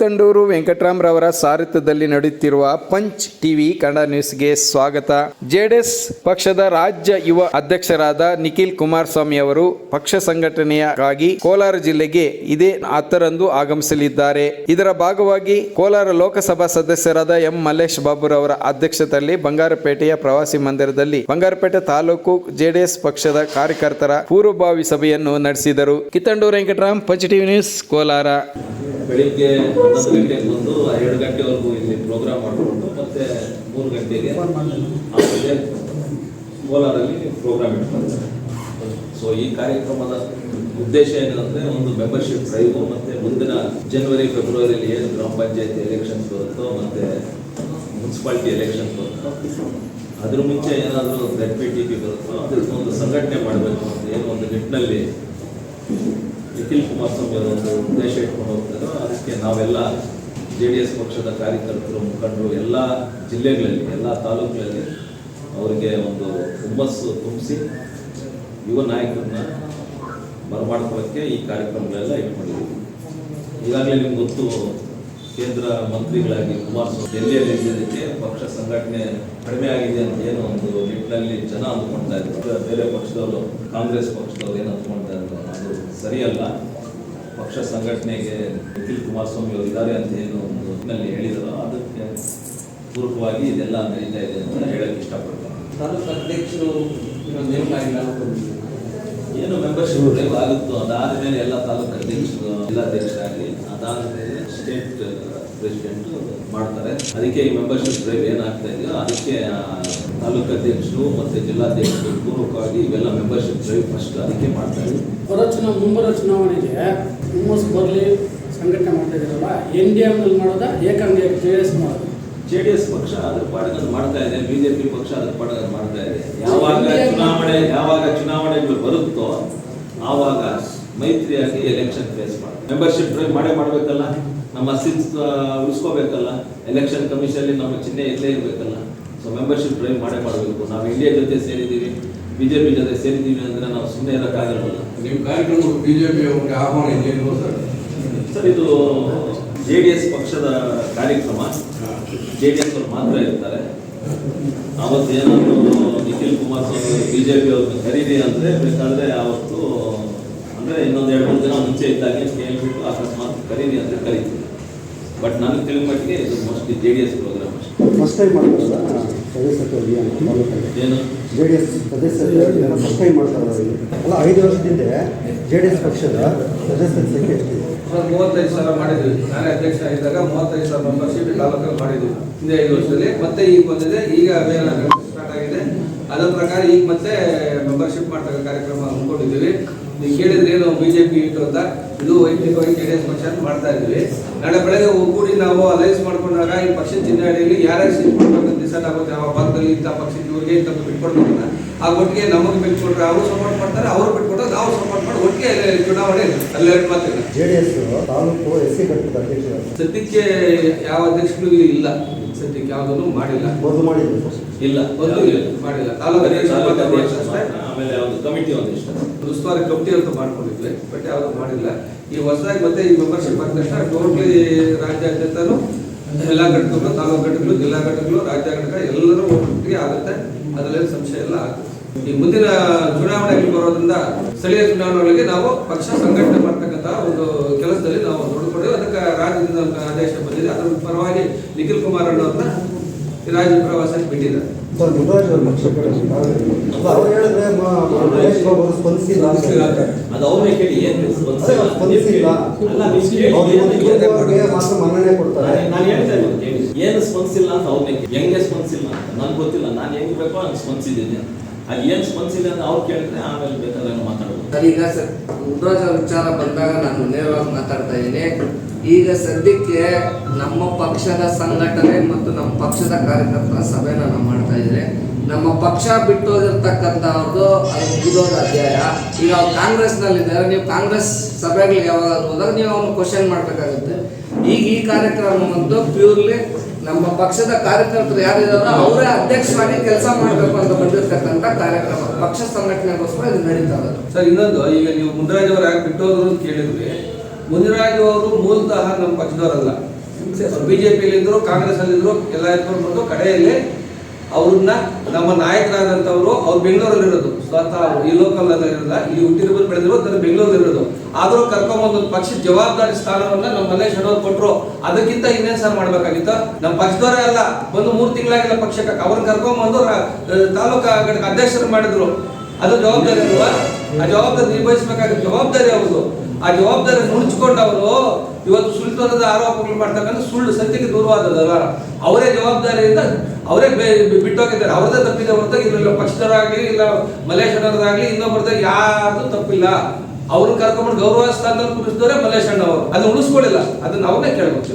ಕಿತ್ತಂಡೂರು ವೆಂಕಟರಾಮ್ರವರ ಸಾರಥ್ಯದಲ್ಲಿ ನಡೆಯುತ್ತಿರುವ punch TV Kannada ನ್ಯೂಸ್ಗೆ ಸ್ವಾಗತ. ಜೆಡಿಎಸ್ ಪಕ್ಷದ ರಾಜ್ಯ ಯುವ ಅಧ್ಯಕ್ಷರಾದ ನಿಖಿಲ್ ಕುಮಾರಸ್ವಾಮಿ ಅವರು ಪಕ್ಷ ಸಂಘಟನೆಯಾಗಿ ಕೋಲಾರ ಜಿಲ್ಲೆಗೆ ಇದೇ ಹತ್ತರಂದು ಆಗಮಿಸಲಿದ್ದಾರೆ. ಇದರ ಭಾಗವಾಗಿ ಕೋಲಾರ ಲೋಕಸಭಾ ಸದಸ್ಯರಾದ ಎಂ ಮಲ್ಲೇಶ್ ಬಾಬುರವರ ಅಧ್ಯಕ್ಷತೆಯಲ್ಲಿ ಬಂಗಾರಪೇಟೆಯ ಪ್ರವಾಸಿ ಮಂದಿರದಲ್ಲಿ ಬಂಗಾರಪೇಟೆ ತಾಲೂಕು ಜೆಡಿಎಸ್ ಪಕ್ಷದ ಕಾರ್ಯಕರ್ತರ ಪೂರ್ವಭಾವಿ ಸಭೆಯನ್ನು ನಡೆಸಿದರು. Kittandur Venkataram, punch TV news, Kolar. ಬೆಳಿಗ್ಗೆ ಹನ್ನೊಂದು ಗಂಟೆಗೆ ಬಂದು ಎರಡು ಗಂಟೆವರೆಗೂ ಇಲ್ಲಿ ಪ್ರೋಗ್ರಾಮ್ ಮಾಡಿಕೊಂಡು ಮತ್ತೆ ಮೂರು ಗಂಟೆಗೆ ಆಮೇಲೆ ಕೋಲಾರಲ್ಲಿ ಪ್ರೋಗ್ರಾಮ್ ಇಟ್ಕೊಳ್ತಾರೆ. ಸೊ ಈ ಕಾರ್ಯಕ್ರಮದ ಉದ್ದೇಶ ಏನಂದ್ರೆ ಒಂದು ಮೆಂಬರ್ಶಿಪ್ ಡ್ರೈವ್ ಮತ್ತೆ ಮುಂದಿನ ಜನವರಿ ಫೆಬ್ರವರಿಯಲ್ಲಿ ಏನು ಗ್ರಾಮ ಪಂಚಾಯತಿ ಎಲೆಕ್ಷನ್ಸ್ ಬರುತ್ತೋ ಮತ್ತೆ ಮುನ್ಸಿಪಾಲಿಟಿ ಎಲೆಕ್ಷನ್ಸ್ ಬರುತ್ತೋ ಅದ್ರ ಮುಂಚೆ ಏನಾದರೂ ಝೆಡ್ ಪಿ ಟಿ ಪಿ ಬರುತ್ತೋ ಅದಕ್ಕೆ ಒಂದು ಸಂಘಟನೆ ಮಾಡಬೇಕು ಅಂತ ಏನೋ ಒಂದು ನಿಟ್ಟಿನಲ್ಲಿ ನಿಖಿಲ್ ಕುಮಾರಸ್ವಾಮಿ ಅವರ ಒಂದು ಉದ್ದೇಶ ಇಟ್ಕೊಂಡು ಹೋಗ್ತಾರೋ. ಅದಕ್ಕೆ ನಾವೆಲ್ಲ ಜೆ ಡಿ ಎಸ್ ಪಕ್ಷದ ಕಾರ್ಯಕರ್ತರು, ಮುಖಂಡರು ಎಲ್ಲ ಜಿಲ್ಲೆಗಳಲ್ಲಿ, ಎಲ್ಲ ತಾಲೂಕುಗಳಲ್ಲಿ ಅವರಿಗೆ ಒಂದು ಹುಮ್ಮಸ್ಸು ತುಂಬಿಸಿ ಯುವ ನಾಯಕರನ್ನ ಬರಮಾಡ್ಕೊಳ್ಳೋಕ್ಕೆ ಈ ಕಾರ್ಯಕ್ರಮಗಳೆಲ್ಲ ಇಟ್ಕೊಂಡಿದ್ದೀವಿ. ಈಗಾಗಲೇ ನಿಮ್ಗೆ ಗೊತ್ತು, ಕೇಂದ್ರ ಮಂತ್ರಿಗಳಾಗಿ ಕುಮಾರಸ್ವಾಮಿ ಡೆಲ್ಲಿಯಲ್ಲಿ ಇದ್ದಿದ್ದಕ್ಕೆ ಪಕ್ಷ ಸಂಘಟನೆ ಕಡಿಮೆ ಆಗಿದೆ ಅಂತ ಏನೋ ಒಂದು ನಿಟ್ಟಿನಲ್ಲಿ ಜನ ಅಂದ್ಕೊಳ್ತಾ ಇದ್ರು ಬೇರೆ ಪಕ್ಷದವರು, ಕಾಂಗ್ರೆಸ್ ಪಕ್ಷದವ್ರು ಏನು ಅಂದ್ಕೊಳ್ತಾ ಇದ್ರು ಅದು ಸರಿಯಲ್ಲ. ಪಕ್ಷ ಸಂಘಟನೆಗೆ ನಿಖಿಲ್ ಕುಮಾರಸ್ವಾಮಿ ಅವರು ಇದ್ದಾರೆ ಅಂತ ಏನು ಒಂದು ಹೇಳಿದರೋ ಅದಕ್ಕೆ ಪೂರಕವಾಗಿ ಇದೆಲ್ಲ ನಡೀತಾ ಇದೆ ಅಂತ ಹೇಳಕ್ಕೆ ಇಷ್ಟಪಡ್ತೇನೆ. ತಾಲೂಕು ಅಧ್ಯಕ್ಷರು ನೇಮಕ ಆಗಿಲ್ಲ ಏನು ಮೆಂಬರ್ಶಿಪ್ ಡ್ರೈವ್ ಆಗುತ್ತೋ ಅದಾದ ಮೇಲೆ ಎಲ್ಲ ತಾಲೂಕು ಅಧ್ಯಕ್ಷರು ಅದಾದ ಮೇಲೆ ಸ್ಟೇಟ್ ಪ್ರೆಸಿಡೆಂಟ್ ಮಾಡ್ತಾರೆ. ಅದಕ್ಕೆ ಈ ಮೆಂಬರ್ಶಿಪ್ ಡ್ರೈವ್ ಏನಾಗ್ತಾ ಇದೆಯೋ ಅದಕ್ಕೆ ತಾಲೂಕು ಅಧ್ಯಕ್ಷರು ಮತ್ತೆ ಜಿಲ್ಲಾಧ್ಯಕ್ಷರು ಪೂರ್ವಕವಾಗಿ ಇವೆಲ್ಲ ಮೆಂಬರ್ಶಿಪ್ ಡ್ರೈವ್ ಫಸ್ಟ್ ಅದಕ್ಕೆ ಮಾಡ್ತಾ ಇದ್ದೀವಿ ಬರೋ ಚುನಾವ ಮುಂಬರೋ ಚುನಾವಣೆಗೆ ಹುಮ್ಮಸ್ ಬರಲಿ ಸಂಘಟನೆ ಮಾಡ್ತಾ ಇದ್ದಾರಲ್ಲ ಎನ್ ಡಿ ಎಮ್ನಲ್ಲಿ ಮಾಡೋದ ಏಕಾಂಗಿ ಜೆ ಎಸ್ ಮಾಡೋದು? ಜೆ ಡಿ ಎಸ್ ಪಕ್ಷ ಅದ್ರ ಪಾಡಿಗೆ ಅದು ಮಾಡ್ತಾ ಇದೆ ಬಿಜೆಪಿ ಪಕ್ಷ ಅದ್ರ ಪಾಡಿಗೆ ಅದು ಮಾಡ್ತಾ ಇದೆ ಯಾವಾಗ ಚುನಾವಣೆ ಯಾವಾಗ ಚುನಾವಣೆಗಳು ಬರುತ್ತೋ ಆವಾಗ ಮೈತ್ರಿಯಾಗಿ ಎಲೆಕ್ಷನ್ ಫೇಸ್ ಮಾಡಿ. ಮೆಂಬರ್ಶಿಪ್ ಡ್ರೈವ್ ಮಾಡೇ ಮಾಡಬೇಕಲ್ಲ? ನಮ್ಮ ಅಸ್ತಿತ್ವ ಉಳಿಸ್ಕೋಬೇಕಲ್ಲ? ಎಲೆಕ್ಷನ್ ಕಮಿಷನ್ ನಮ್ಮ ಚಿಹ್ನೆ ಇಲ್ಲೇ ಇರಬೇಕಲ್ಲ? ಸೊ ಮೆಂಬರ್ಶಿಪ್ ಡ್ರೈವ್ ಮಾಡೇ ಮಾಡಬೇಕು. ನಾವು ಇಂಡಿಯಾ ಜೊತೆ ಸೇರಿದ್ದೀವಿ. ಬಿಜೆಪಿ ಜೊತೆ ಸೇರಿದ್ದೀವಿ ಅಂದರೆ ನಾವು ಸುಮ್ಮನೆ ಇರೋಕ್ಕಾಗಿರಲ್ಲ ನಿಮ್ಮ ಕಾರ್ಯಕ್ರಮ ಬಿಜೆಪಿ ಅವ್ರಿಗೆ ಆಹ್ವಾನ ಏನು ಸರ್? ಸರ್ ಇದು ಜೆ ಡಿ ಎಸ್ ಪಕ್ಷದ ಕಾರ್ಯಕ್ರಮ. ಜೆ ಡಿ ಎಸ್ ಅವ್ರು ಮಾತ್ರ ಇರ್ತಾರೆ. ಅವತ್ತು ಏನಾದ್ರು ನಿಖಿಲ್ ಕುಮಾರಸ್ವಾಮಿ ಬಿಜೆಪಿ ಅವ್ರನ್ನ ಕರೀರಿ ಅಂದ್ರೆ ಬೇಕಾದರೆ ಅವತ್ತು, ಅಂದ್ರೆ ಇನ್ನೊಂದು ಎರಡು ಮೂರು ದಿನ ಮುಂಚೆ ಇದ್ದಾಗೆ ಕೇಳ್ಬಿಟ್ಟು ಅಕಸ್ಮಾತ್ ಕರೀರಿ ಅಂದ್ರೆ ಕರೀತೀನಿ. ಬಟ್ ನನಗೆ ತಿಳಿದ ಮಟ್ಟಿಗೆ ಇದು mostly J D S program ಅಷ್ಟೇ. ಫಸ್ಟ್ ಟೈಮ್ ಸದಸ್ಯತ್ವ ಅಭಿಯಾನ ಜೆ ಡಿ ಎಸ್ ಸದಸ್ಯತ್ವ ಅಭಿಯಾನ ಅಲ್ಲ ಐದು ವರ್ಷದಿಂದ ಜೆ ಡಿ ಎಸ್ ಪಕ್ಷದ ಸದಸ್ಯರ ಸಂಖ್ಯೆ ಎಷ್ಟಿದೆ? ಸರ್ ಮೂವತ್ತೈದು ಸಾವಿರ ಮಾಡಿದ್ವಿ. ನಾನೇ ಅಧ್ಯಕ್ಷ ಆಗಿದ್ದಾಗ ಮೂವತ್ತೈದು ಸಾವಿರ ಮೆಂಬರ್ಶಿಪ್ ತಾಲೂಕಲ್ಲಿ ಮಾಡಿದ್ವಿ. ಹಿಂದೆ ಐದು ವರ್ಷದಲ್ಲಿ. ಮತ್ತೆ ಈಗ ಬಂದಿದೆ. ಈಗ ಅಭಿಯಾನ ಸ್ಟಾರ್ಟ್ ಆಗಿದೆ. ಅದರ ಪ್ರಕಾರ ಈಗ ಮತ್ತೆ ಮೆಂಬರ್ಶಿಪ್ ಮಾಡ್ತಕ್ಕ ಕಾರ್ಯಕ್ರಮ ಹಮ್ಮಿಕೊಂಡಿದ್ದೀವಿ. ನೀವು ಕೇಳಿದ್ರೆ ಜೆ ಬಿಜೆಪಿ ಇಟ್ಟು ಅಂತ ಇದು ವೈಯಕ್ತಿಕವಾಗಿ ಜೆ ಡಿ ಎಸ್ ಪಕ್ಷ ಮಾಡ್ತಾ ಇದ್ವಿ ನಾಳೆ ಬೆಳಗ್ಗೆ ಒಗ್ಗೂಡಿ ನಾವು ಅಲೈನ್ಸ್ ಮಾಡ್ಕೊಂಡಾಗ ಈ ಪಕ್ಷ ಚಿಹ್ನೆ ಅಡಿಯಲ್ಲಿ ಯಾರ್ಯಾರು ಸೀಟ್ ಕೊಡ್ಬೇಕಂತ ಡಿಸೈಡ್ ಆಗುತ್ತೆ. ಯಾವ ಭಾಗದಲ್ಲಿ ಇಂಥ ಪಕ್ಷಕ್ಕೆ ಇವ್ರಿಗೆ ಇಂಥ ಬಿಟ್ಕೊಡ್ಬೇಕಲ್ಲ. ಆ ಒಟ್ಟಿಗೆ ನಮಗೆ ಬಿಟ್ಕೊಟ್ರೆ ಅವರು ಸಪೋರ್ಟ್ ಮಾಡ್ತಾರೆ ಅವ್ರು ಬಿಟ್ಕೊಟ್ರೆ ನಾವು ಸಪೋರ್ಟ್ ಮಾಡಿ ಒಟ್ಟಿಗೆ ಚುನಾವಣೆ ಅಲ್ಲೇ ಮಾತಿಲ್ಲ ಜೆ ಡಿ ಎಸ್ ತಾಲೂಕು ಎಸ್ ಸಿ ಘಟಕದ ಅಧ್ಯಕ್ಷರು? ಸದ್ಯಕ್ಕೆ ಯಾವ ಅಧ್ಯಕ್ಷರು ಇಲ್ಲ. ಸದ್ಯಕ್ಕೆ ಯಾವುದನ್ನು ಮಾಡಿಲ್ಲ. ಮೊದಲು ಮಾಡಿಲ್ಲ ಇಲ್ಲ ಒಂದು ಇಲ್ಲ, ಮಾಡಿಲ್ಲ. ತಾಲೂಕು ಆಮೇಲೆ ಒಂದು ಕಮಿಟಿ ಒಂದಿಷ್ಟು ಉಸ್ತುವಾರಿ ಕಮಿಟಿ ಅಂತ ಮಾಡ್ಕೊಂಡಿದ್ವಿ ಬಟ್ ಯಾವುದು ಮಾಡಿಲ್ಲ. ಈ ಹೊಸದಾಗಿ ಮತ್ತೆ ಈ ಮೆಂಬರ್ಶಿಪ್ ಆದ ತಕ್ಷಣ ಟೋಟಲಿ ರಾಜ್ಯಾದ್ಯಂತನೂ ಎಲ್ಲ ಘಟಕಗಳು ತಾಲೂಕು ಘಟಕಗಳು ಜಿಲ್ಲಾ ಘಟಕಗಳು ರಾಜ್ಯ ಘಟಕ ಎಲ್ಲರೂ ಒಟ್ಟಿಗೆ ಆಗುತ್ತೆ. ಅದರಲ್ಲಿ ಸಂಶಯ ಎಲ್ಲ ಆಗುತ್ತೆ ಈ ಮುಂದಿನ ಚುನಾವಣೆಗೆ ಬರೋದ್ರಿಂದ ಸ್ಥಳೀಯ ಚುನಾವಣೆಗಳಿಗೆ ನಾವು ಪಕ್ಷ ಸಂಘಟನೆ ಮಾಡ್ತಕ್ಕಂಥ ಒಂದು ಕೆಲಸದಲ್ಲಿ ನಾವು ನೋಡಿಕೊಂಡು ಅದಕ್ಕೆ ರಾಜ್ಯದಿಂದ ಒಂದು ಆದೇಶ ಬಂದಿದೆ. ಅದರ ಪರವಾಗಿ ನಿಖಿಲ್ ಕುಮಾರ್ ಅನ್ನೋರ್ನ ಈ ರಾಜ್ಯ ಪ್ರವಾಸಕ್ಕೆ ಬಿಟ್ಟಿದ್ದಾರೆ. ಅದು ಅವ್ರನ್ನೇ ಕೇಳಿ ಏನು ಮನ್ನಣೆ ಕೊಡ್ತಾರೆ. ನಾನು- ಹೇಳ್ತಾ ಇದ್ದೀನಿ ಏನು ಸ್ಪಂದಿಸಿಲ್ಲ ಅಂತ ಕೇಳಿ. ಹೆಂಗೆ ಸ್ಪಂದಿಸಿಲ್ಲ ಅಂತ? ನನ್ಗೆ ಗೊತ್ತಿಲ್ಲ. ನಾನು ಹೆಂಗ್ ಬೇಕೋ ಹಂಗೆ ಸ್ಪಂದಿಸಿದ್ದೀನಿ ಅಲ್ಲಿ ಏನು ಸ್ಪಂದಿಸಿಲ್ಲ ಅಂತ ಅವ್ರು ಕೇಳಿದ್ರೆ ಆಮೇಲೆ ಬೇಕಾದ್ರೆ ಮಾತಾಡಬಹುದು ಸರ್, ಈಗ ಸರ್ ಉದ್ರೋಜ ವಿಚಾರ ಬಂದಾಗ ನಾನು ನೇರವಾಗಿ ಮಾತಾಡ್ತಾ ಇದ್ದೀನಿ. ಈಗ ಸದ್ಯಕ್ಕೆ ನಮ್ಮ ಪಕ್ಷದ ಸಂಘಟನೆ ಮತ್ತು ನಮ್ಮ ಪಕ್ಷದ ಕಾರ್ಯಕರ್ತರ ಸಭೆನ ನಾವು ಮಾಡ್ತಾ ಇದ್ರೆ ನಮ್ಮ ಪಕ್ಷ ಬಿಟ್ಟೋದಿರ್ತಕ್ಕಂಥವ್ರದ್ದು ಅದು ಮುಗಿದೋದ ಅಧ್ಯಾಯ. ಈಗ ಅವ್ರು ಕಾಂಗ್ರೆಸ್ನಲ್ಲಿದ್ದಾರೆ. ನೀವು ಕಾಂಗ್ರೆಸ್ ಸಭೆಗಳಿಗೆ ಯಾವಾಗ ಹೋದಾಗ ನೀವು ಅವ್ರನ್ನ ಕ್ವಶನ್ ಮಾಡಬೇಕಾಗುತ್ತೆ. ಈಗ ಈ ಕಾರ್ಯಕ್ರಮ ಬಂದು ಪ್ಯೂರ್ಲಿ ನಮ್ಮ ಪಕ್ಷದ ಕಾರ್ಯಕರ್ತರು ಯಾರಿದಾರೋ ಅವರೇ ಅಧ್ಯಕ್ಷರಾಗಿ ಕೆಲಸ ಮಾಡಬೇಕು ಅಂತ ಬಂದಿರತಕ್ಕಂಥ ಕಾರ್ಯಕ್ರಮ ಪಕ್ಷ ಸಂಘಟನೆಗೋಸ್ಕರ ಇದು ನಡೀತಾ ಇರೋದು ಸರ್ ಇನ್ನೊಂದು ಈಗ ನೀವು ಮುನಿರಾಜ್ ಅವರು ಯಾಕೆ ಬಿಟ್ಟೋದ್ರು ಅಂತ ಕೇಳಿದ್ವಿ. ಮುನಿರಾಜ್ ಅವರು ಮೂಲತಃ ನಮ್ಮ ಪಕ್ಷದವರಲ್ಲ. ಬಿಜೆಪಿಯಲ್ಲಿ ಇದ್ರು ಕಾಂಗ್ರೆಸ್ ಅಲ್ಲಿ ಇದ್ರು ಎಲ್ಲ ಎತ್ಕೊಂಡು ಬಂದು ಕಡೆಯಲ್ಲಿ ಅವ್ರನ್ನ ನಮ್ಮ ನಾಯಕರಾದಂಥವ್ರು ಅವ್ರು ಬೆಂಗಳೂರಲ್ಲಿ ಇರೋದು ಸ್ವತಃ ಈ ಲೋಕಲ್ ಇರೋದ? ಇಲ್ಲಿ ಹುಟ್ಟಿದ್ರು ಬೆಳೆದಿರೋ ಬೆಂಗಳೂರಲ್ಲಿ ಇರೋದು ಆದರೂ ಕರ್ಕೊಂಬಂದು ಪಕ್ಷ ಜವಾಬ್ದಾರಿ ಸ್ಥಾನವನ್ನ ನಮ್ಮ ಮನೇಶ್ ಅಡೋದ್ ಕೊಟ್ರು. ಅದಕ್ಕಿಂತ ಇನ್ನೇನ್ ಸರ್ ಮಾಡ್ಬೇಕಾಗಿತ್ತು? ನಮ್ಮ ಪಕ್ಷದವರೇ ಅಲ್ಲ. ಒಂದು ಮೂರು ತಿಂಗಳಾಗಿಲ್ಲ ಪಕ್ಷಕ್ಕೆ. ಅವ್ರನ್ನ ಕರ್ಕೊಂಬಂದು ತಾಲೂಕಾ ಅಧ್ಯಕ್ಷರು ಮಾಡಿದ್ರು. ಅದು ಜವಾಬ್ದಾರಿ ಅಲ್ವಾ? ಆ ಜವಾಬ್ದಾರಿ ನಿರ್ವಹಿಸಬೇಕಾದ ಜವಾಬ್ದಾರಿ ಅವರು ಆ ಜವಾಬ್ದಾರಿ ನುಣುಚಿಕೊಂಡವರು ಇವತ್ತು ಸುಳ್ತನದ ಆರೋಪಗಳು ಮಾಡ್ತಕ್ಕಂಥ ಸುಳ್ಳು ಸತ್ಯಕ್ಕೆ ದೂರವಾದದಲ್ಲ ಅವರೇ ಜವಾಬ್ದಾರಿಯಿಂದ ಅವರೇ ಬಿಟ್ಟೋಗಿದ್ದಾರೆ. ಅವರದೇ ತಪ್ಪಿದೆ ಹೊರತಾಗಿ ಇಲ್ಲ ಪಕ್ಷದವರಾಗಲಿ ಇಲ್ಲ ಮಲ್ಲೇಶ್ವರದಾಗ್ಲಿ ಇನ್ನೊಬ್ಬರದಾಗ ಯಾರ್ದು ತಪ್ಪಿಲ್ಲ. ಅವ್ರನ್ನ ಕರ್ಕೊಂಡ್ಬಿಟ್ಟು ಗೌರವ ಸ್ಥಾನದಲ್ಲಿ ಕೂರಿಸಿದವರೇ ಅಣ್ಣ ಅವರು ಅದನ್ನ ಉಳಿಸ್ಕೊಳ್ಳಿಲ್ಲ. ಅದನ್ನ ಅವನ್ನೇ ಕೇಳ್ಬೇಕು